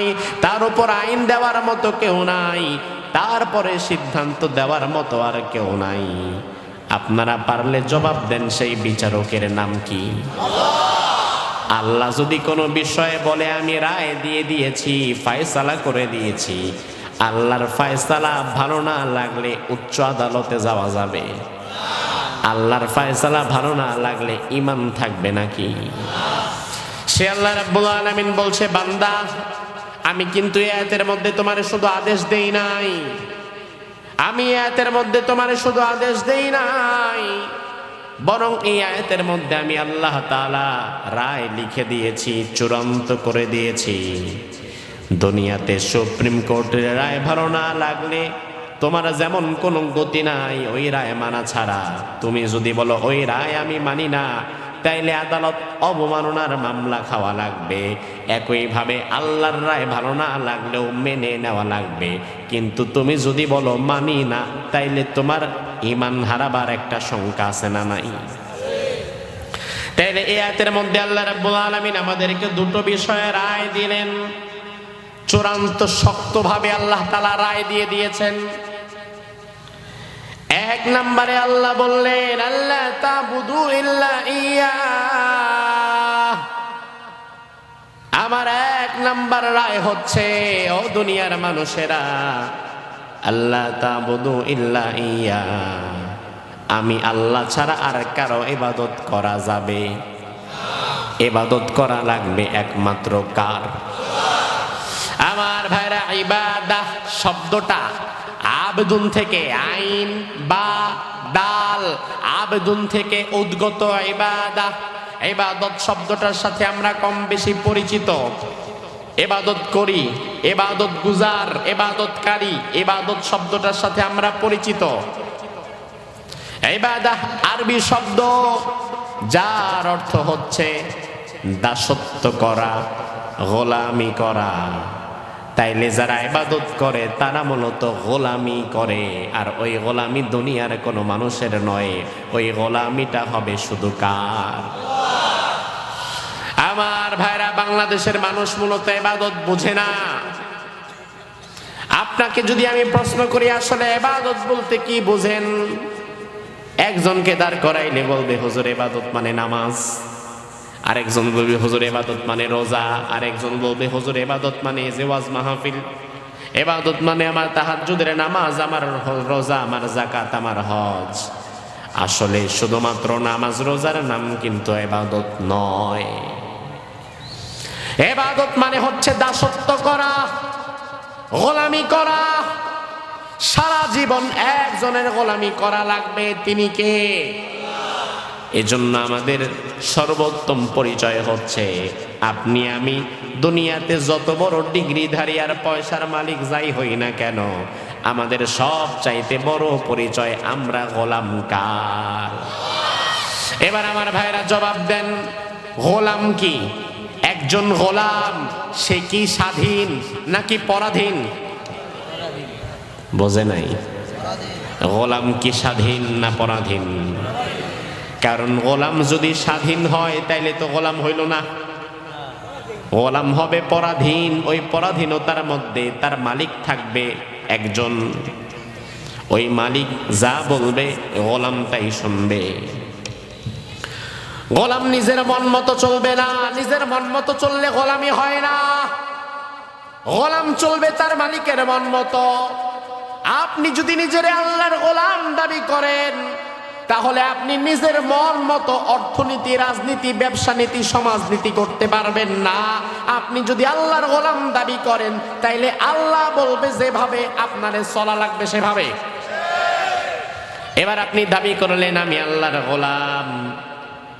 নাই, তার উপর আইন দেওয়ার মতো কেউ নাই, তারপরে সিদ্ধান্ত দেওয়ার মতো আর কেউ নাই। আপনারা পারলে জবাব দেন সেই বিচারকের নাম কি? আল্লাহ যদি কোনো বিষয়ে বলে, আমি রায় দিয়ে দিয়েছি, ফায়সালা করে দিয়েছি। আল্লাহর ফায়সালা ভালো না লাগলে উচ্চ আদালতে যাওয়া যাবে। আল্লাহর ফায়সালা ভালো না লাগলে ইমান থাকবে নাকি? সে আল্লাহ রাব্বুল আলামিন বলছে, বান্দা আমি কিন্তু এই আয়াতের মধ্যে তোমার শুধু আদেশ দেই নাই। আমি এই আয়াতের মধ্যে তোমার শুধু আদেশ দেই নাই। বরং এই আয়াতের মধ্যে আমি আল্লাহ তাআলা রায় লিখে দিয়েছি, চূড়ান্ত করে দিয়েছি। দুনিয়াতে সুপ্রিম কোর্টের রায় ভালো না লাগলে তোমার যেমন কোনো গতি নাই, ওই রায় মানা ছাড়া। তুমি যদি বলো, ওই রায় আমি মানি না তাইলে আদালত অবমাননার মামলা খাওয়া লাগবে। একইভাবে আল্লাহর রায় ভালো না লাগলেও মেনে নেওয়া লাগবে। কিন্তু তুমি যদি বলো, মানি না, তাইলে তোমার ইমান হারাবার একটা শঙ্কা আছে না নাই? তাইলে এই আয়াতের মধ্যে আল্লাহ রাব্বুল আলামিন আমাদেরকে দুটো বিষয়ে রায় দিলেন। চূড়ান্ত শক্তভাবে আল্লাহ তালা রায় দিয়ে দিয়েছেন। এক নম্বরে আল্লাহ বললেন আল্লাহ তাবুদু ইল্লা ইয়া আমার এক নাম্বার রায় হচ্ছে, ও দুনিয়ার মানুষেরা আল্লাহ তাবুদু ইল্লা ইয়া আমি আল্লাহ ছাড়া আর কারও ইবাদত করা যাবে? ইবাদত করা লাগবে একমাত্র কার? আমার ভাইরা ইবাদাহ শব্দটা আবেদন থেকে আইন বা দাল, আবেদন থেকে উদ্গত এবাদা এবাদত শব্দটার সাথে আমরা কম বেশি পরিচিত। এবাদত করি এবাদত গুজার এবাদতকারী এবাদত শব্দটার সাথে আমরা পরিচিত। ইবাদাহ আরবি শব্দ, যার অর্থ হচ্ছে দাসত্ব করা, গোলামি করা। তাইলে যারা ইবাদত করে, তারা মূলত গোলামি করে। আর ওই গোলামি দুনিয়ার কোনো মানুষের নয়, ওই গোলামিটা হবে শুধু কার? আমার ভাইরা, বাংলাদেশের মানুষ মূলত ইবাদত বুঝে না। আপনাকে যদি আমি প্রশ্ন করি, আসলে ইবাদত বলতে কি বুঝেন? একজনকে দাঁড় করাইলে বলবে, হুজুর, ইবাদত মানে নামাজ। আরেকজন বলবে, হুজুর, এবাদত মানে রোজা। আরেকজন বলবে, হুজুর, এবাদত মানে জেওয়াজ মাহফিল। এবাদত মানে আমার তাহাজ্জুদের নামাজ, আমার রোজা, আমার জাকাত আমার হজ। আসলে শুধুমাত্র নামাজ, রোজার নাম কিন্তু এবাদত নয়। এবাদত মানে হচ্ছে দাসত্ব করা, গোলামি করা। সারা জীবন একজনের গোলামি করা লাগবে, তিনি কে? এজন্য আমাদের সর্বোত্তম পরিচয় হচ্ছে আপনি, আমি, দুনিয়াতে যত বড় ডিগ্রিধারী আর পয়সার মালিক যাই হই না কেন, আমাদের সব চাইতে বড় পরিচয় আমরা গোলাম কার? এবার আমার ভাইরা জবাব দেন, গোলাম কি? একজন গোলাম, সে কি স্বাধীন নাকি পরাধীন? বোঝে নাই। গোলাম কি স্বাধীন না পরাধীন? কারণ গোলাম যদি স্বাধীন হয়, তাইলে তো গোলাম হইল না। গোলাম হবে পরাধীন, ওই পরাধীনতার মধ্যে তার মালিক থাকবে একজন। ওই মালিক যা বলবে, গোলাম তাই শুনবে। গোলাম নিজের মন মতো চলবে না, নিজের মন মতো চললে গোলামি হয় না। গোলাম চলবে তার মালিকের মন মতো। আপনি যদি নিজের আল্লাহর গোলাম দাবি করেন তাহলে আপনি নিজের মন মতো অর্থনীতি, রাজনীতি, ব্যবসা নীতি সমাজনীতি করতে পারবেন না। আপনি যদি আল্লাহর গোলাম দাবি করেন, তাইলে আল্লাহ বলবে যেভাবে আপনারে চলা লাগবে সেভাবে। এবার আপনি দাবি করলেন, আমি আল্লাহর গোলাম।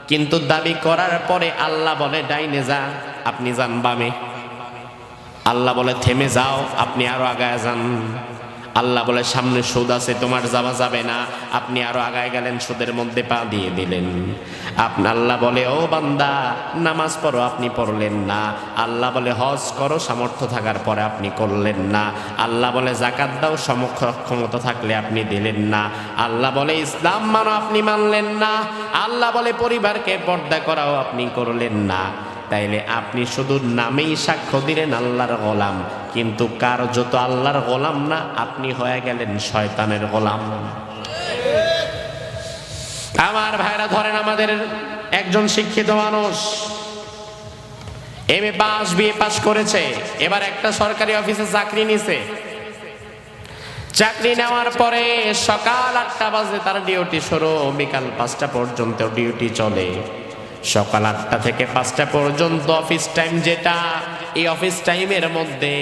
কিন্তু দাবি করার পরে আল্লাহ বলে, ডাইনে যা, আপনি যান বামে। আল্লাহ বলে, থেমে যাও, আপনি আরও আগায় যান। আল্লাহ বলে, সামনে সুদ আছে, তোমার যাওয়া যাবে না। আপনি আরও আগায় গেলেন, সুদের মধ্যে পা দিয়ে দিলেন। আপনি, আল্লাহ বলে, ও বান্দা, নামাজ পড়ো, আপনি পড়লেন না। আল্লাহ বলে, হজ করো, সামর্থ্য থাকার পরে আপনি করলেন না। আল্লাহ বলে, জাকাত দাও সমক্ষমতা থাকলে আপনি দিলেন না। আল্লাহ বলে, ইসলাম মানো, আপনি মানলেন না। আল্লাহ বলে, পরিবারকে পর্দা করাও আপনি করলেন না। তাইলে আপনি শুধু নামেই সাক্ষ্য দিলেন আল্লাহর গোলাম। কিন্তু কার যত আল্লাহর গোলাম না, আপনি হয়ে গেলেন শয়তানের গোলাম। আমার ভাইরা ধরেন আমাদের একজন শিক্ষিত মানুষ। M A pass B A pass করেছে। এবার একটা সরকারি অফিসে চাকরি নিছে। চাকরি নেওয়ার পরে সকাল আটটা বাজে তার ডিউটি শুরু। বিকাল পাঁচটা পর্যন্ত ডিউটি চলে। সকাল আটটা থেকে পাঁচটা পর্যন্ত অফিস টাইম যেটা, এই অফিস টাইমের মধ্যে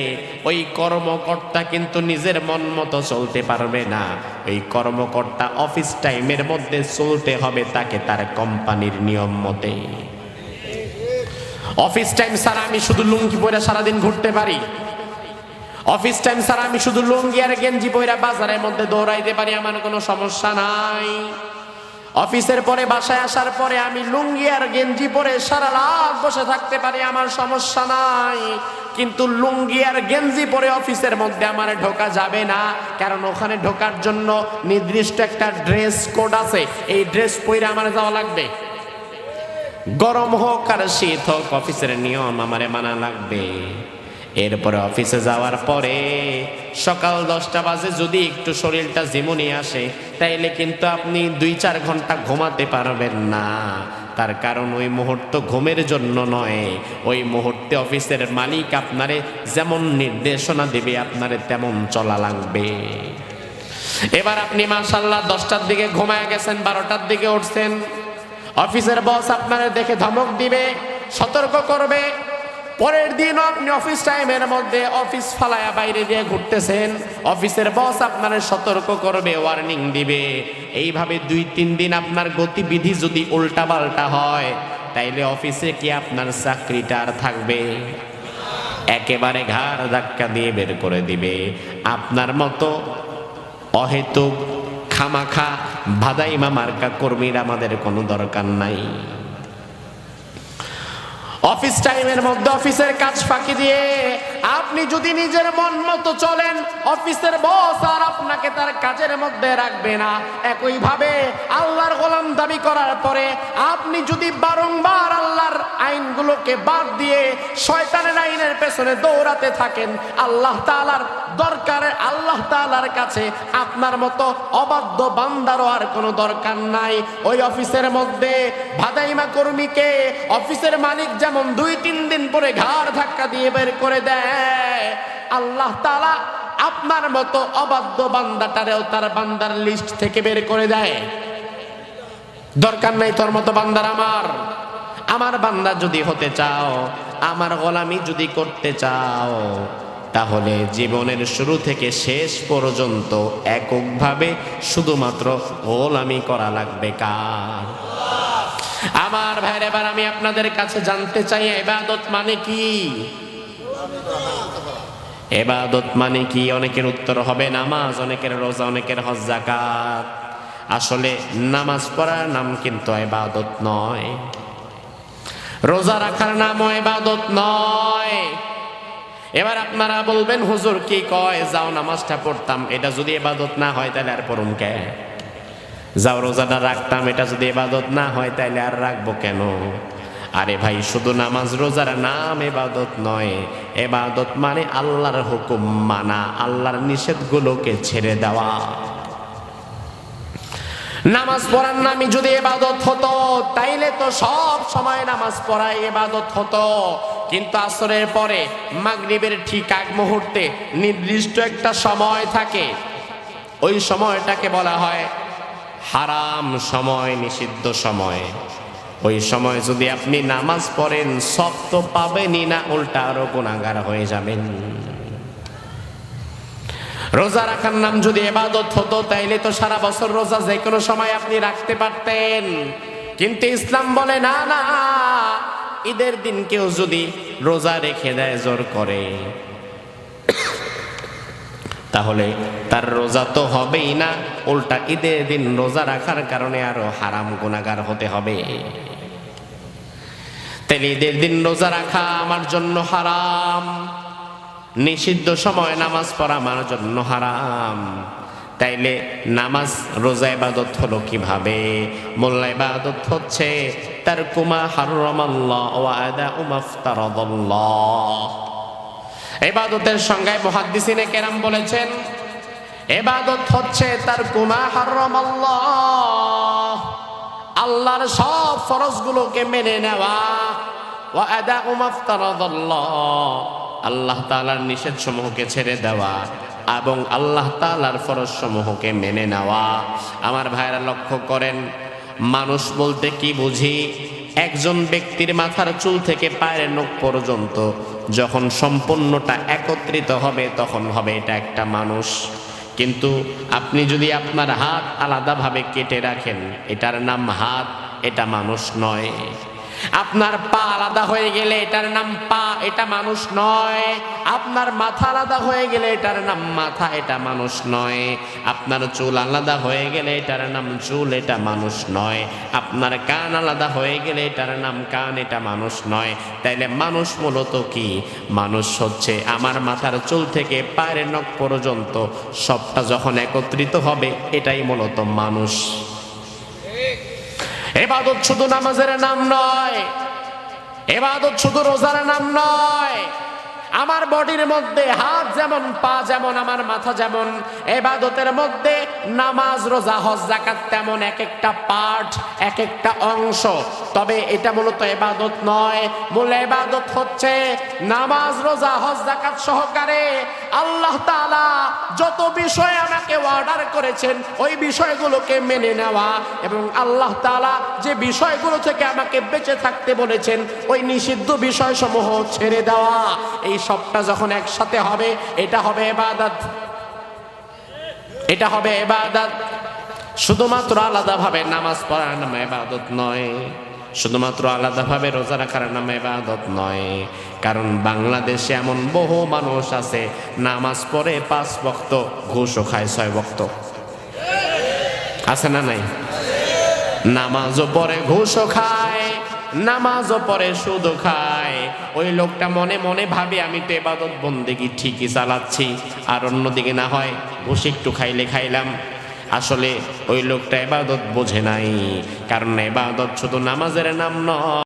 ওই কর্মকর্তা কিন্তু নিজের মন মতো চলতে পারবে না। ওই কর্মকর্তা অফিস টাইমের মধ্যে চলতে হবে তাকে তার কোম্পানির নিয়ম মতে। অফিস টাইম ছাড়া আমি শুধু লুঙ্গি পরে সারাদিন ঘুরতে পারি। অফিস টাইম ছাড়া আমি শুধু লুঙ্গি আর গেঞ্জি পরে বাজারের মধ্যে দৌড়াইতে পারি, আমার কোনো সমস্যা নাই। অফিসের পরে, বাসায় আসার পরে আমি লুঙ্গি আর গেঞ্জি পরে সারা রাত বসে থাকতে পারি, আমার সমস্যা নাই। কিন্তু লুঙ্গি আর গেঞ্জি পরে অফিসের মধ্যে আমার ঢোকা যাবে না, কারণ ওখানে ঢোকার জন্য নির্দিষ্ট একটা ড্রেস কোড আছে। এই ড্রেস পরে আমার যাওয়া লাগবে। গরম হোক আর শীত হোক, অফিসের নিয়ম আমারে মানা লাগবে। এরপরে অফিসে যাওয়ার পরে সকাল দশটা বাজে যদি একটু শরীরটা জিমুনি আসে, তাইলে কিন্তু আপনি দুই চার ঘণ্টা ঘুমাতে পারবেন না। তার কারণ ওই মুহূর্ত ঘুমের জন্য নয়। ওই মুহূর্তে অফিসের মালিক আপনারে যেমন নির্দেশনা দেবে, আপনারে তেমন চলা লাগবে। এবার আপনি মাসাল্লাহ দশটার দিকে ঘুমায় গেছেন, বারোটার দিকে উঠছেন। অফিসের বস আপনারা দেখে ধমক দিবে, সতর্ক করবে। পরের দিন আপনি অফিস টাইমের মধ্যে অফিস ফালায়া বাইরে দিয়ে ঘুরতেছেন। অফিসের বস আপনার সতর্ক করবে ওয়ার্নিং দিবে। এইভাবে দুই, তিন দিন আপনার গতিবিধি যদি উল্টা পাল্টা হয়, তাইলে অফিসে কি আপনার চাকরিটা আর থাকবে? একেবারে ঘাড় ধাক্কা দিয়ে বের করে দিবে। আপনার মতো অহেতুক, খামাখা, ভাদাইমা মার্কা কর্মীর আমাদের কোনো দরকার নাই। অফিস টাইমের মধ্যে অফিসের কাজ ফাঁকি দিয়ে আপনি যদি নিজের মন মতো চলেন, অফিসের বস আর আপনাকে তার কাজের মধ্যে রাখবে না। একইভাবে আল্লাহর গোলাম দাবি করার পরে আপনি যদি বারংবার আল্লাহর আইনগুলোকে বাদ দিয়ে শয়তানের আইনের পেছনে দৌড়াতে থাকেন, আল্লাহ তাআলার দরকারে আল্লাহ তাআলার কাছে আপনার মতো অবাধ্য বান্দারও আর কোনো দরকার নাই। ওই অফিসের মধ্যে ভাদাইমা কর্মীকে অফিসের মালিক যেমন দুই, তিন দিন পরে ঘাড় ধাক্কা দিয়ে বের করে দেয়। আল্লাহ তাআলা আপনার মতো অবাধ্য বান্দাটারেও তার বান্দার লিস্ট থেকে বের করে দেয়। দরকার নাই তোর মতো বান্দার আমার। আমার বান্দা যদি হতে চাও, আমার গোলামি যদি করতে চাও তাহলে জীবনের শুরু থেকে শেষ পর্যন্ত এককভাবে শুধুমাত্র গোলামি করা লাগবে কার? আমার ভাইয়ের, এবার আমি আপনাদের কাছে জানতে চাই, এবাদত মানে কি? এবাদত মানে কি? অনেকের উত্তর হবে নামাজ, অনেকের রোজা, অনেকের হজ জাকাত আসলে নামাজ পড়ার নাম কিন্তু এবাদত নয়। রোজা রাখার নামও এবাদত নয়। এবার আপনারা বলবেন, হুজুর, কি কয়? যাও নামাজটা পড়তাম। এটা যদি এবাদত না হয়, তাহলে আর পড়ুম কে? যাও রোজাটা রাখতাম, এটা যদি এবাদত না হয়, তাহলে আর রাখব কেন? আরে ভাই, শুধু নামাজ, রোজার নাম এবাদত নয়। এবাদত মানে আল্লাহর হুকুম মানা, আল্লাহর নিষেধগুলোকে ছেড়ে দেওয়া। নামাজ পড়ার নামে যদি এবাদত হতো, তাইলে তো সব সময় নামাজ পড়াই এবাদত হতো। কিন্তু আসরের পরে মাগরিবের ঠিক আগ মুহূর্তে নির্দিষ্ট একটা সময় থাকে। ওই সময়টাকে বলা হয় হারাম সময়, নিষিদ্ধ সময়। ওই সময় যদি আপনি নামাজ পড়েন, সব তো পাবেনই না, উল্টা আরও গুণাগার হয়ে যাবেন। রোজা রাখার নাম যদি এবাদত হতো, তাইলে তো সারা বছর রোজা যে কোনো সময় আপনি রাখতে পারতেন। কিন্তু ইসলাম বলে, না না ঈদের দিন কেউ যদি রোজা রেখে দেয়, জোর করে। তাহলে তার রোজা তো হবেই না, উল্টা ঈদের দিন রোজা রাখার কারণে আরও হারাম গুণাগার হতে হবে। তাহলে ঈদের দিন রোজা রাখা আমার জন্য হারাম, নিষিদ্ধ সময় নামাজ পড়া আমার জন্য হারাম। তাইলে নামাজ, রোজা ইবাদত হলো কীভাবে? মোল্লা ইবাদত হচ্ছে তার কুমা হাররামাল্লাহ ওয়া আদাউ মাফতারাদাল্লাহ। ইবাদতের সংজ্ঞায় মুহাদ্দিসিনে কেরাম বলেছেন এবাদত হচ্ছে তার কুমা হাররামাল্লাহ। আল্লাহর সব ফরজগুলোকে মেনে নেওয়া ওয়া আদাউ মাফতারাদাল্লাহ। আল্লাহ তাআলার নিষেধ সমূহকে ছেড়ে দেওয়া। এবং আল্লাহ তাআলার ফরজ সমূহকে মেনে নেওয়া। আমার ভাইরা লক্ষ্য করেন, মানুষ বলতে কি বুঝি? একজন ব্যক্তির মাথার চুল থেকে পায়ের নখ পর্যন্ত যখন সম্পূর্ণটা একত্রিত হবে, তখন হবে এটা একটা মানুষ। কিন্তু আপনি যদি আপনার হাত আলাদাভাবে কেটে রাখেন, এটার নাম হাত, এটা মানুষ নয়। আপনার পা আলাদা হয়ে গেলে এটার নাম পা, এটা মানুষ নয়। আপনার মাথা আলাদা হয়ে গেলে এটার নাম মাথা, এটা মানুষ নয়। আপনার চুল আলাদা হয়ে গেলে এটার নাম চুল, এটা মানুষ নয়। আপনার কান আলাদা হয়ে গেলে এটার নাম কান, এটা মানুষ নয়। তাইলে মানুষ মূলত কি? মানুষ হচ্ছে আমার মাথার চুল থেকে পায়ের নখ পর্যন্ত সবটা যখন একত্রিত হবে, এটাই মূলত মানুষ। এবাদত শুধু নামাজের নাম নয়। এবাদত শুধু রোজার নাম নয়। আমার বডির মধ্যে হাত যেমন, পা যেমন, আমার মাথা যেমন, এবাদতের মধ্যে নামাজ, রোজা, হজ জাকাত তেমন এক একটা পার্ট এক একটা অংশ। তবে এটা মূলত এবাদত নয়। মূল এবাদত হচ্ছে নামাজ, রোজা, হজ জাকাত সহকারে আল্লাহ তাআলা যত বিষয় আমাকে অর্ডার করেছেন, ওই বিষয়গুলোকে মেনে নেওয়া এবং আল্লাহ তাআলা যে বিষয়গুলো থেকে আমাকে বেঁচে থাকতে বলেছেন, ওই নিষিদ্ধ বিষয়সমূহ ছেড়ে দেওয়া। এই সবটা যখন একসাথে হবে, এটা হবে এবাদত। এটা হবে এবাদত শুধুমাত্র আলাদাভাবে নামাজ পড়ার নাম এবাদত নয়। শুধুমাত্র আলাদাভাবে রোজা রাখার নাম এবাদত নয়। কারণ বাংলাদেশে এমন বহু মানুষ আছে, নামাজ পড়ে পাঁচ বক্ত ঘুষও খায় ছয় বক্ত। আছে না নাই? নামাজও পরে ঘুষও খায়, নামাজও পরে সুদও খায়। ওই লোকটা মনে মনে ভাবে, আমি তো এবাদত বন্দেগি ঠিকই চালাচ্ছি। আর অন্যদিকে না হয়, ঘুষ একটু খাইলে খাইলাম। আসলে ওই লোকটা এবাদত বোঝে নাই, কারণ এবাদত শুধু নামাজের নাম নয়।